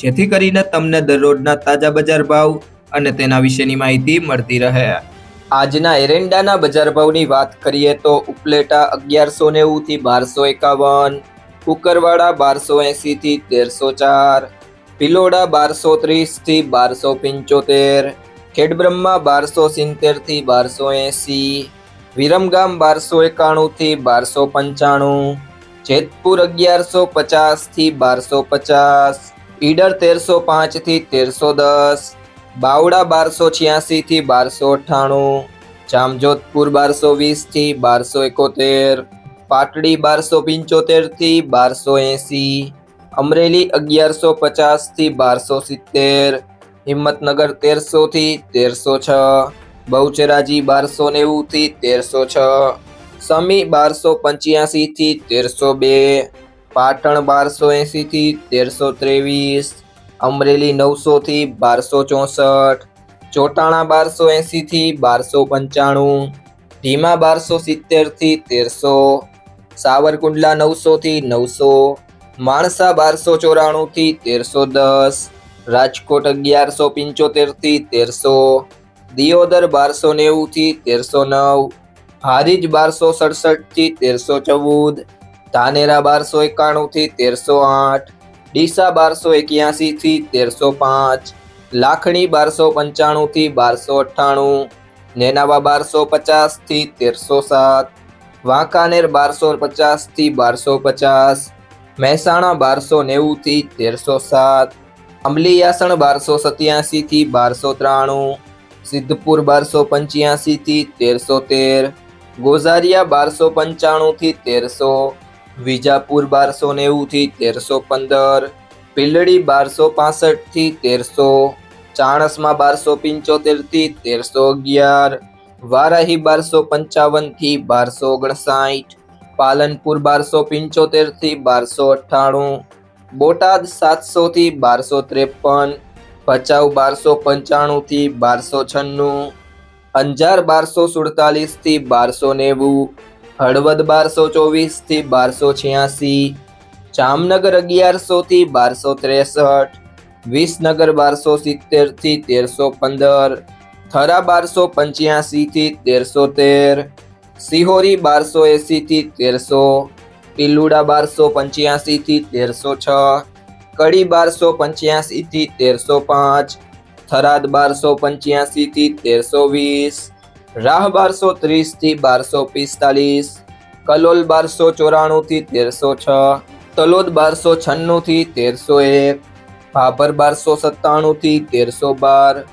જેથી કરીને તમને દરરોજના તાજા બજાર ભાવ અને તેના વિશેની માહિતી મળતી રહે. આજના એરંડાના બજાર ભાવની વાત કરીએ તો ઉપલેટા અગિયારસો નેવુંથી બારસો એકાવન, કુકરવાડા બારસો એંસીથી તેરસો ચાર પિલોડા બારસો ત્રીસથી બારસો પંચોતેર, ખેડબ્રહ્મા બારસો સિત્તેરથી બારસો એંસી વિરમગામ બારસો એકાણુંથી બારસો પંચાણું, જેતપુર અગિયારસો પચાસથી બારસો પચાસ ઈડર તેરસો પાંચથી તેરસો દસ, બાવડા બારસો છ્યાસી થી બારસો અઠ્ઠાણું, જામજોધપુર બારસો વીસથી બારસો એકોતેર, પાટડી બારસો પંચોતેરથી બારસો એંસી, અમરેલી અગિયારસો પચાસથી બારસો સિત્તેર, હિંમતનગર તેરસો થી તેરસો છ, બહુચરાજી બારસો નેવું થી તેરસો છ, સમી બારસો પંચ્યાસી થી તેરસો બે પાટણ બારસો એંસી થી તેરસો ત્રેવીસ, અમરેલી નવસો થી બારસો ચોસઠ, ચોટાણા બારસો એંસી થી બારસો પંચાણું, ધીમા બારસો સિત્તેરથી તેરસો, સાવરકુંડલા નવસો થી નવસો, માણસા બારસો ચોરાણું થી તેરસો દસ, રાજકોટ અગિયારસો પંચોતેરથી તેરસો, દિયોદર બારસો નેવું થી તેરસો નવ હારીજ બારસો સડસઠથી તેરસો ચૌદ ધાનેરા બારસો એકાણું થી તેરસો આઠ, ડીસા બારસો એક્યાસી થી તેરસો પાંચ, લાખણી બારસો પંચાણું થી બારસો અઠ્ઠાણું, નેનાવા બારસો પચાસથી તેરસો સાત, વાંકાનેર બારસો પચાસથી બારસો પચાસ, મહેસાણા બારસો નેવું થી તેરસો સાત અમલીયાસણ બારસો સત્યાસી થી બારસો ત્રાણું, સિદ્ધપુર બારસો પંચ્યાસી થી તેરસો તેર, ગોઝારિયા બારસો પંચાણું થી તેરસો વિજાપુર બારસો નેવુંથી તેરસો પંદર, પીલડી બારસો પાસઠથી તેરસો, ચાણસમાં બારસો પંચોતેરથી તેરસો અગિયાર, વારાહી બારસો પંચાવનથી બારસો ઓગણસાઠ, પાલનપુર બારસો પંચોતેરથી બારસો અઠ્ઠાણું, બોટાદ સાતસોથી બારસો ત્રેપન, ભચાઉ બારસો પંચાણુંથી બારસો છન્નું, અંજાર બારસો સુડતાલીસથી બારસો નેવું હળવદ બારસો ચોવીસથી બારસો છ્યાસી, જામનગર અગિયારસો થી બારસો ત્રેસઠ, વિસનગર બારસો સિત્તેરથી તેરસો પંદર, થરા બારસો પંચ્યાસી થી તેરસો તેર, સિહોરી બારસો એંસીથી તેરસો, પિલુડા બારસો પંચ્યાસી થી તેરસો છ, કડી બારસો પંચ્યાસી થી તેરસો પાંચ, થરાદ બારસો પંચ્યાસી થી તેરસો વીસ રાહ બારસો ત્રીસથી બારસો પિસ્તાલીસ, કલોલ બારસો ચોરાણું થી તેરસો છ, તલોદ બારસો છન્નું થી તેરસો એક, ભાભર બારસો સત્તાણું થી તેરસો બાર